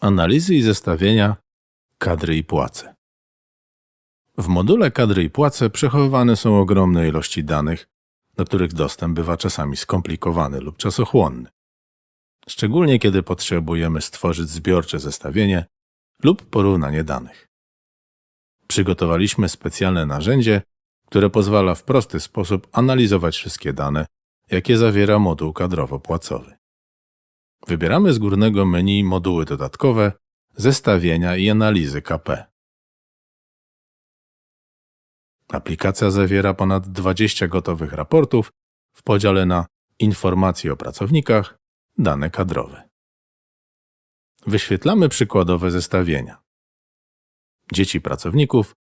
Analizy i zestawienia kadry i płace. W module kadry i płace przechowywane są ogromne ilości danych, do których dostęp bywa czasami skomplikowany lub czasochłonny. Szczególnie kiedy potrzebujemy stworzyć zbiorcze zestawienie lub porównanie danych. Przygotowaliśmy specjalne narzędzie, które pozwala w prosty sposób analizować wszystkie dane, jakie zawiera moduł kadrowo-płacowy. Wybieramy z górnego menu moduły dodatkowe, zestawienia i analizy KP. Aplikacja zawiera ponad 20 gotowych raportów w podziale na informacje o pracownikach, dane kadrowe. Wyświetlamy przykładowe zestawienia. Dzieci pracowników.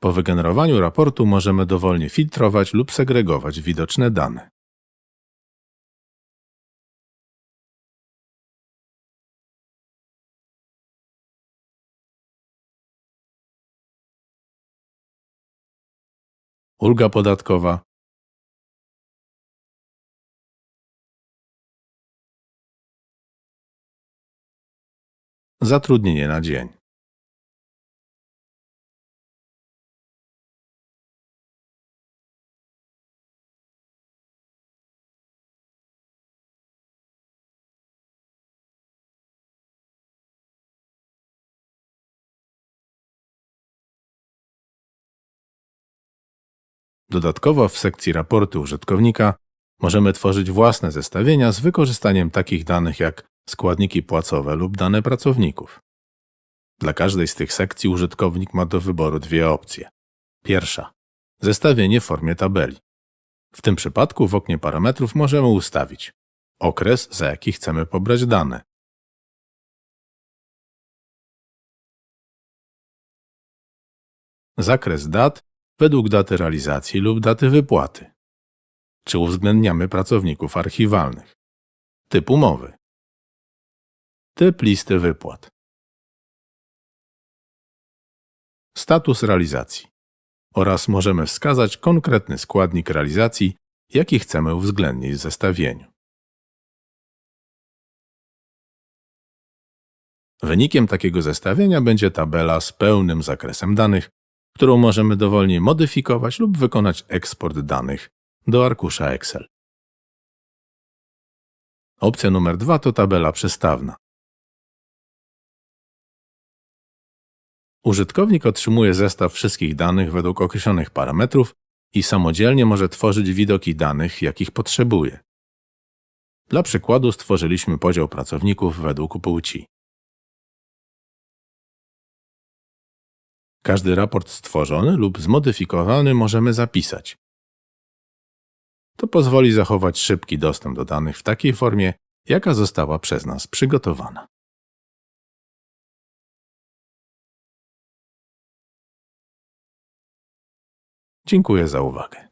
Po wygenerowaniu raportu możemy dowolnie filtrować lub segregować widoczne dane. Ulga podatkowa. Zatrudnienie na dzień. Dodatkowo w sekcji raporty użytkownika możemy tworzyć własne zestawienia z wykorzystaniem takich danych jak składniki płacowe lub dane pracowników. Dla każdej z tych sekcji użytkownik ma do wyboru dwie opcje. Pierwsza zestawienie w formie tabeli. W tym przypadku w oknie parametrów możemy ustawić okres, za jaki chcemy pobrać dane. Zakres dat według daty realizacji lub daty wypłaty. Czy uwzględniamy pracowników archiwalnych? Typ umowy. Typ listy wypłat. Status realizacji. Oraz możemy wskazać konkretny składnik realizacji, jaki chcemy uwzględnić w zestawieniu. Wynikiem takiego zestawienia będzie tabela z pełnym zakresem danych, którą możemy dowolnie modyfikować lub wykonać eksport danych do arkusza Excel. Opcja numer dwa to tabela przestawna. Użytkownik otrzymuje zestaw wszystkich danych według określonych parametrów i samodzielnie może tworzyć widoki danych, jakich potrzebuje. Dla przykładu stworzyliśmy podział pracowników według płci. Każdy raport stworzony lub zmodyfikowany możemy zapisać. To pozwoli zachować szybki dostęp do danych w takiej formie, jaka została przez nas przygotowana. Dziękuję za uwagę.